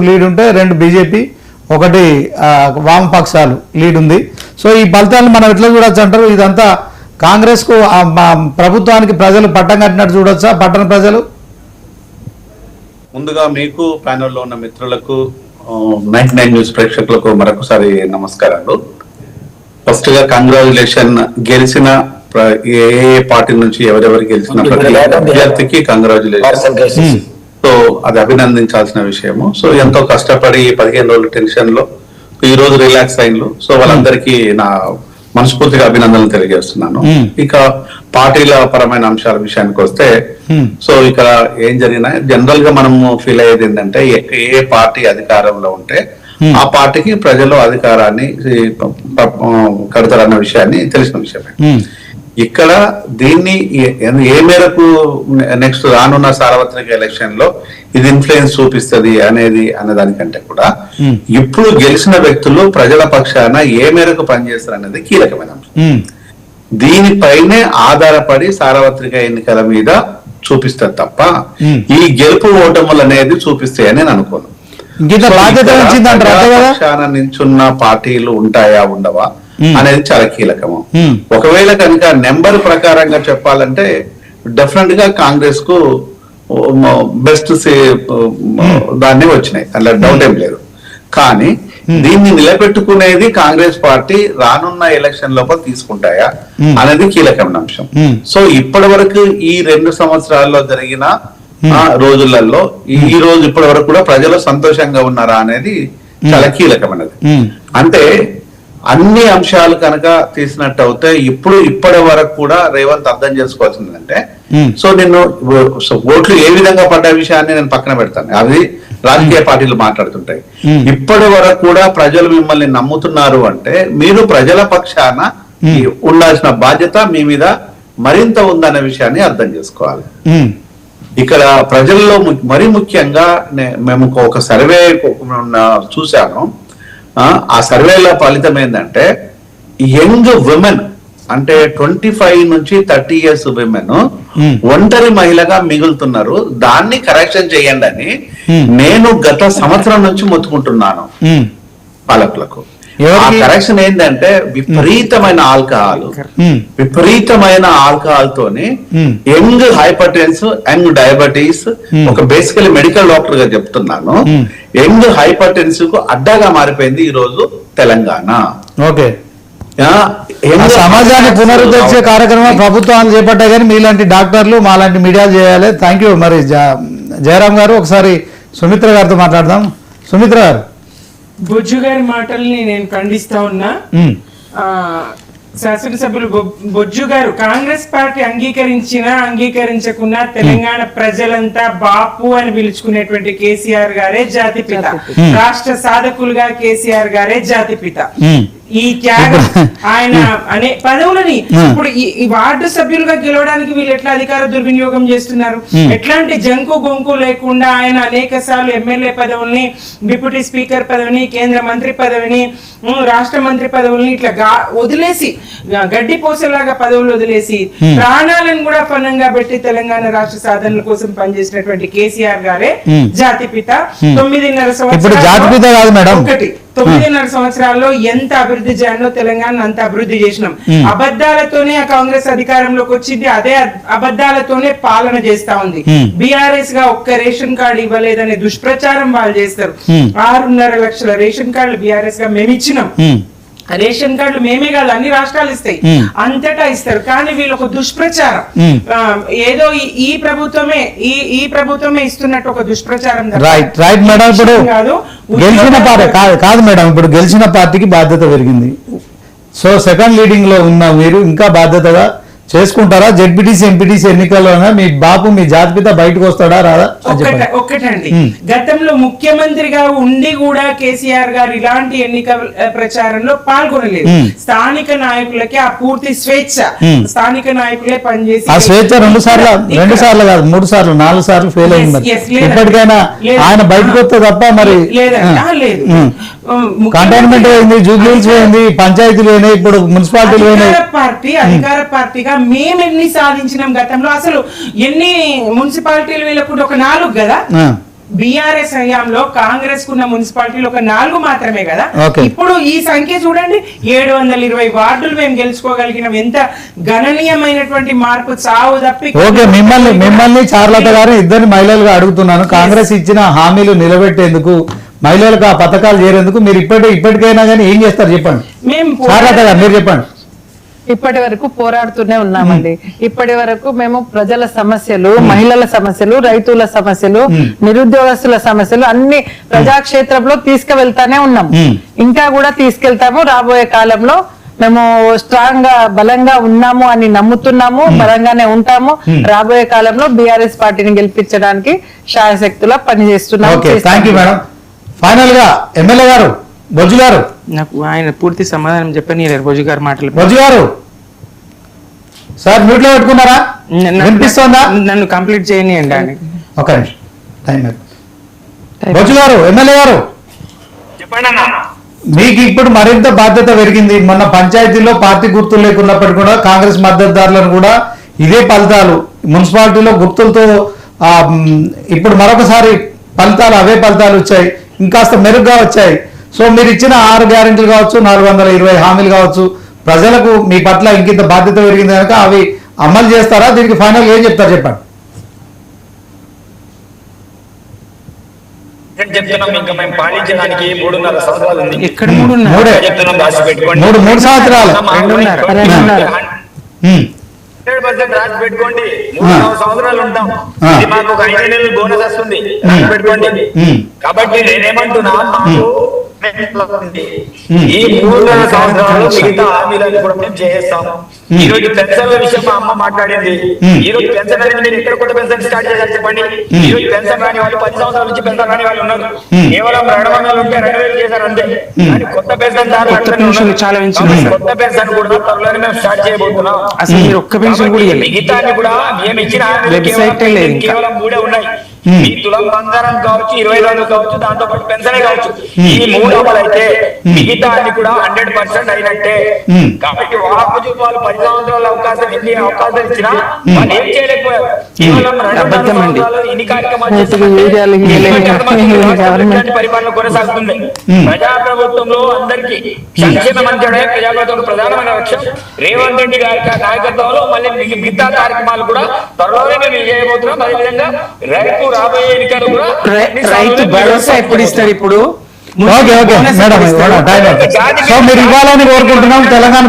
Lead ఉంటే రెండు BJP ఒకటి వామపక్షాలు లీడ్ ఉంది. సో ఈ ఫలితాలను మనం ఎట్లా చూడొచ్చు అంటారు? ఇదంతా కాంగ్రెస్కు ఆ, మా ప్రభుత్వానికి ప్రజలు పట్టం కట్టినట్టు చూడొచ్చా? పట్టణ ప్రజలు? ముందుగా మీకు ప్యానెల్లో ఉన్న మిత్రులకు నైన్టీ నైన్ న్యూస్ ప్రేక్షకులకు మరొకసారి నమస్కారాలు. ఫస్ట్గా కంగ్రాచులేషన్. గెలిచిన ఏ ఏ పార్టీ నుంచి ఎవరెవరు గెలిచిన ప్రతి అభ్యర్థికి కంగ్రాచులేషన్. సో అది అభినందించాల్సిన విషయము సో ఎంతో కష్టపడి పదిహేను రోజుల టెన్షన్లో ఈ రోజు రిలాక్స్ అయిన్లు సో వాళ్ళందరికీ నా మనస్ఫూర్తిగా అభినందనలు తెలియజేస్తున్నాను. ఇక పార్టీల పరమైన అంశాల విషయానికి వస్తే. సో ఇక్కడ ఏం జరిగినా జనరల్గా మనము ఫీల్ అయ్యేది ఏంటంటే ఏ పార్టీ అధికారంలో ఉంటే. ఆ పార్టీకి ప్రజలు అధికారాన్ని కడతారన్న విషయాన్ని తెలిసిన విషయమే ఇక్కడ దీన్ని ఏ- మేరకు నెక్స్ట్ రానున్న సార్వత్రిక ఎలక్షన్లో ఇది ఇన్ఫ్లుయెన్స్ చూపిస్తది అనేది అనే దానికంటే కూడా. ఇప్పుడు గెలిచిన వ్యక్తులు ప్రజల పక్షాన ఏ మేరకు పనిచేస్తారు అనేది కీలకమైన దీనిపైనే ఆధారపడి సార్వత్రిక ఎన్నికల మీద చూపిస్తారు తప్ప. ఈ గెలుపు ఓటములు అనేది చూపిస్తాయని నేను అనుకోను నించున్న పార్టీలు ఉంటాయా ఉండవా. అనేది చాలా కీలకము. Hmm. ఒకవేళ కనుక నెంబర్ ప్రకారంగా చెప్పాలంటే డెఫినెట్గా కాంగ్రెస్కు బెస్ట్ దాన్ని వచ్చినాయి. అలా డౌట్ ఏం లేదు. కానీ దీన్ని నిలబెట్టుకునేది కాంగ్రెస్ పార్టీ రానున్న ఎలక్షన్ లోపల తీసుకుంటాయా Hmm. అనేది కీలకమైన అంశం. Hmm. సో ఇప్పటి వరకు ఈ రెండు సంవత్సరాల్లో జరిగిన ఆ, రోజులలో ఈ రోజు ఇప్పటి వరకు కూడా ప్రజలు సంతోషంగా ఉన్నారా అనేది చాలా కీలకమైనది. అంటే అన్ని అంశాలు కనుక తీసినట్టు అవుతే ఇప్పుడు ఇప్పటి వరకు కూడా రేవంత్ అర్థం చేసుకోవాల్సింది అంటే Hmm. సో నిన్ను సో ఓట్లు ఏ విధంగా పడ్డ విషయాన్ని నేను పక్కన పెడతాను. అది రాజకీయ పార్టీలు మాట్లాడుతుంటాయి. ఇప్పటి వరకు కూడా ప్రజలు మిమ్మల్ని నమ్ముతున్నారు అంటే మీరు ప్రజల పక్షాన ఉండాల్సిన బాధ్యత మీ మీద మరింత ఉందనే విషయాన్ని అర్థం చేసుకోవాలి. ఇక్కడ ప్రజల్లో మరీ ముఖ్యంగా మేము ఒక సర్వే చూశాను. ఆ, సర్వేలో ఫలితం ఏంటంటే యంగ్ విమెన్ అంటే ట్వంటీ ఫైవ్ నుంచి థర్టీ ఇయర్స్ విమెన్ Hmm. ఒంటరి మహిళగా మిగులుతున్నారు దాన్ని కరెక్షన్ చేయండి అని Hmm. నేను గత సంవత్సరం నుంచి మొత్తుకుంటున్నాను ఉమ్, పాలకులకు ఆ? కరెక్షన్ ఏంటంటే విపరీతమైన ఆల్కహాల్. విపరీతమైన ఆల్కహాల్ తోని. Young hypertension young diabetes. ఒక బేసికలీ మెడికల్ డాక్టర్గా చెప్తున్నాను. యంగ్ హైపర్ టెన్స్కు అడ్డాగా మారిపోయింది ఈ రోజు తెలంగాణ. ఓకే. సమాజాన్ని పునరుద్ధరించే కార్యక్రమం ప్రభుత్వాలు చేపట్టాయి కానీ మీలాంటి డాక్టర్లు మాలాంటి మీడియాలు చేయాలి. థ్యాంక్ యూ మరి జ- జయరాం గారు ఒకసారి సుమిత్ర గారితో మాట్లాడదాం. సుమిత్ర గారు. బొజ్జు గారి మాటల్ని నేను ఖండిస్తా ఉన్నా. శాసనసభ్యులు బొజ్జు గారు కాంగ్రెస్ పార్టీ అంగీకరించినా అంగీకరించకున్నా తెలంగాణ ప్రజలంతా బాపు అని పిలుచుకునేటువంటి కేసీఆర్ గారే జాతిపిత. రాష్ట్ర సాధకులుగా కేసీఆర్ గారే జాతిపిత. ఈ త్యాగం ఆయన అనే పదవులని. ఇప్పుడు ఈ వార్డు సభ్యులుగా గెలవడానికి వీళ్ళు ఎట్లా అధికార దుర్వినియోగం చేస్తున్నారు. ఎట్లాంటి జంకు గొంకు లేకుండా ఆయన అనేక సార్లు ఎమ్మెల్యే పదవుల్ని డిప్యూటీ స్పీకర్ పదవిని కేంద్ర మంత్రి పదవిని రాష్ట్ర మంత్రి పదవుల్ని ఇట్లా వదిలేసి గడ్డి పోసలాగా పదవులు వదిలేసి. ప్రాణాలను కూడా పణంగా పెట్టి తెలంగాణ రాష్ట్ర సాధనల కోసం పనిచేసినటువంటి కేసీఆర్ గారే. జాతిపిత. తొమ్మిదిన్నర మేడం. ఒకటి తొమ్మిదిన్నర సంవత్సరాల్లో ఎంత అభివృద్ధి చేయాలో తెలంగాణ అంత అభివృద్ధి చేసినాం. అబద్ధాలతోనే ఆ కాంగ్రెస్ అధికారంలోకి వచ్చింది అదే అబ్- అబద్ధాలతోనే పాలన చేస్తా ఉంది. బీఆర్ఎస్గా ఒక్క రేషన్ కార్డు ఇవ్వలేదనే దుష్ప్రచారం వాళ్ళు చేస్తారు. ఆరున్నర లక్షల రేషన్ కార్డులు బీఆర్ఎస్గా మేము ఇచ్చినాం రేషన్ కార్డులు మేమే కాదు అన్ని రాష్ట్రాలు ఇస్తాయి. అంతటా ఇస్తారు. కానీ వీళ్ళు ఒక దుష్ప్రచారం ఏదో ఈ- ప్రభుత్వమే ఈ ఈ ప్రభుత్వమే ఇస్తున్నట్టు ఒక దుష్ప్రచారం రైట్ రైట్ మేడం ఇప్పుడు కాదు. గెలిచిన పార్టీ కాదు కాదు మేడం ఇప్పుడు గెలిచిన పార్టీకి బాధ్యత పెరిగింది. సో సెకండ్ లీడింగ్లో ఉన్న మీరు ఇంకా బాధ్యతగా చేసుకుంటారా? ZPTC MPTC ఎన్నికల్లోనే? మీ బాపు మీ జాతిపిత బయటకు వస్తాడా రాదా? ఒక్కటండి. గతంలో ముఖ్యమంత్రిగా ఉండి కూడా కేసీఆర్ గారు ఇలాంటి ఎన్నిక ప్రచారంలో పాల్గొనలేదు. స్థానిక నాయకులకి ఆ పూర్తి స్వేచ్ఛ. స్థానిక నాయకులే పనిచేసి ఆ స్వేచ్ఛ రెండు సార్లు రెండు సార్లు కాదు మూడు సార్లు నాలుగు సార్లు ఫెయిల్ అయింది. ఇప్పటికైనా. ఆయన బయటకు వస్తే తప్ప మరి లేదు. కంటైన్మెంట్ పోయింది జూబ్లీస్ పోయింది పంచాయతీలు పోయినాయి ఇప్పుడు మున్సిపాలిటీలు పోయినాయి. పార్టీ అధికార పార్టీగా మేము ఎన్ని సాధించినాం గతంలో? అసలు ఎన్ని మున్సిపాలిటీలు వీళ్ళకుండా ఒక నాలుగు కదా. బీఆర్ఎస్ హయాంలో కాంగ్రెస్ కున్న మున్సిపాలిటీలు ఒక నాలుగు మాత్రమే కదా. ఇప్పుడు ఈ సంఖ్య చూడండి ఏడు వందల ఇరవై వార్డులు మేము గెలుచుకోగలిగినాం. ఎంత గణనీయమైనటువంటి మార్పు చావు తప్పి ఓకే మిమ్మల్ని మిమ్మల్ని చార్లత గారు ఇద్దరిని మహిళలుగా అడుగుతున్నాను. కాంగ్రెస్ ఇచ్చిన హామీలు నిలబెట్టేందుకు మహిళలకు ఆ పథకాలు చేరేందుకు మీరు ఇప్పటి ఇప్పటికైనా కానీ ఏం చేస్తారు చెప్పండి? మేము చార్లత గారు మీరు చెప్పండి. ఇప్పటి వరకు పోరాడుతూనే ఉన్నామండి. ఇప్పటి వరకు మేము ప్రజల సమస్యలు మహిళల సమస్యలు రైతుల సమస్యలు. నిరుద్యోగస్తుల సమస్యలు అన్ని ప్రజాక్షేత్రంలో తీసుకువెళ్తానే ఉన్నాం. ఇంకా కూడా తీసుకెళ్తాము. రాబోయే కాలంలో మేము స్ట్రాంగ్గా బలంగా ఉన్నాము అని నమ్ముతున్నాము బలంగానే ఉంటాము. రాబోయే కాలంలో బీఆర్ఎస్ పార్టీని గెలిపించడానికి శాయశక్తులా పనిచేస్తున్నాము ఫైనల్గా ఎమ్మెల్యే గారు. బొజ్జు గారు. నాకు ఆయన పూర్తి సమాధానం చెప్పని రోజు గారి మాటలు. బొజ్జు గారు. సార్ మ్యూట్లో పెట్టుకున్నారా? నన్ను- వినిపిస్తోందా? నన్ను కంప్లీట్ చేయనియండి ఆయన. ఒక నిమిషం. టైం అయిపోయింది. బొజ్జు గారు ఎమ్మెల్యే గారు. మీకు ఇప్పుడు మరింత బాధ్యత పెరిగింది. మొన్న పంచాయతీలో పార్టీ గుర్తులు లేకున్నప్పటికీ కూడా కాంగ్రెస్ మద్దతుదారులను కూడా ఇదే ఫలితాలు మున్సిపాలిటీలో గుర్తులతో ఇప్పుడు మరొకసారి ఫలితాలు అవే ఫలితాలు వచ్చాయి. ఇంకాస్త మెరుగ్గా వచ్చాయి. సో మీరు ఇచ్చిన ఆరు గ్యారెంటీలు కావచ్చు నాలుగు వందల ఇరవై హామీలు కావచ్చు ప్రజలకు మీ పట్ల ఇంకింత బాధ్యత పెరిగింది కనుక అవి అమలు చేస్తారా? దీనికి ఫైనల్ ఏం చెప్తారు చెప్పండి. మూడు? మూడే. సంవత్సరాలు. రాసి పెట్టుకోండి. మూడు ఆ. నాలుగు సంవత్సరాలు ఉంటాం. ఆ. ఇది మాకు ఒక ఐదు నెలలు బోనస్ వస్తుంది. రాసి పెట్టుకోండి. ఉమ్. కాబట్టి నేనేమంటున్నా. ఈ మూడున్నర సంవత్సరాలు మిగతా హామీలను కూడా మేము చేస్తాం ఉమ్. ఈ రోజు పెన్షన్ల విషయం మా అమ్మ మాట్లాడింది ఉమ్. ఈ రోజు పెన్షన్ అనేది మీరు ఎక్కడ కొత్త పెన్షన్ స్టార్ట్ చేశారు చెప్పండి. ఈ రోజు పెన్షన్ రాని వాళ్ళు పది సంవత్సరాల నుంచి పెన్షన్ రాని వాళ్ళు ఉన్నారు. కేవలం రెండు వందలు ఉంటే రెండు వేలు చేశారు అంతే. కానీ కొత్త పెన్షన్ దారులు కొత్త పెన్షన్ కూడా త్వరలోనే మేము స్టార్ట్ చేయబోతున్నాం అసలు ఒక్క పెన్షన్ కూడా మిగతాన్ని కూడా మేము ఇచ్చిన కేవలం లేదు ఇంకా. కేవలం మూడే ఉన్నాయి. ఈ తులం బంగారం కావచ్చు ఇరవై వేలు కావచ్చు దాంతో పాటు పెన్షనే కావచ్చు. ఉమ్. ఈ మూడు అమలు అయితే ఉమ్. మిగతా అన్ని కూడా హండ్రెడ్ పర్సెంట్ అయినట్టే. కాబట్టి వాపు వాళ్ళు పది సంవత్సరాల అవకాశం ఎన్ని అవకాశాలు ఇచ్చినా వాళ్ళు ఏం చేయలేకపోయారు. కేవలం ఇన్ని కార్యక్రమాలు పరిపాలన కొనసాగుతుంది. ప్రజాప్రభుత్వంలో అందరికీ సంక్షేమ మంత్రుడే ప్రజాప్రభుత్వం ప్రధానమైన లక్ష్యం రేవంత్ రెడ్డి గారి నాయకత్వంలో మళ్ళీ మిగ- మిగతా కార్యక్రమాలు కూడా త్వరలోనే మేము చేయబోతున్నాం. అదేవిధంగా రేపు రాబోయే ఎన్నికలు కూడా రై- రైతు భరోసా ఎప్పుడు ఇస్తారు ఇప్పుడు? Okay okay. మేడం. సో మీరు ఇవ్వాలని కోరుకుంటున్నాం తెలంగాణ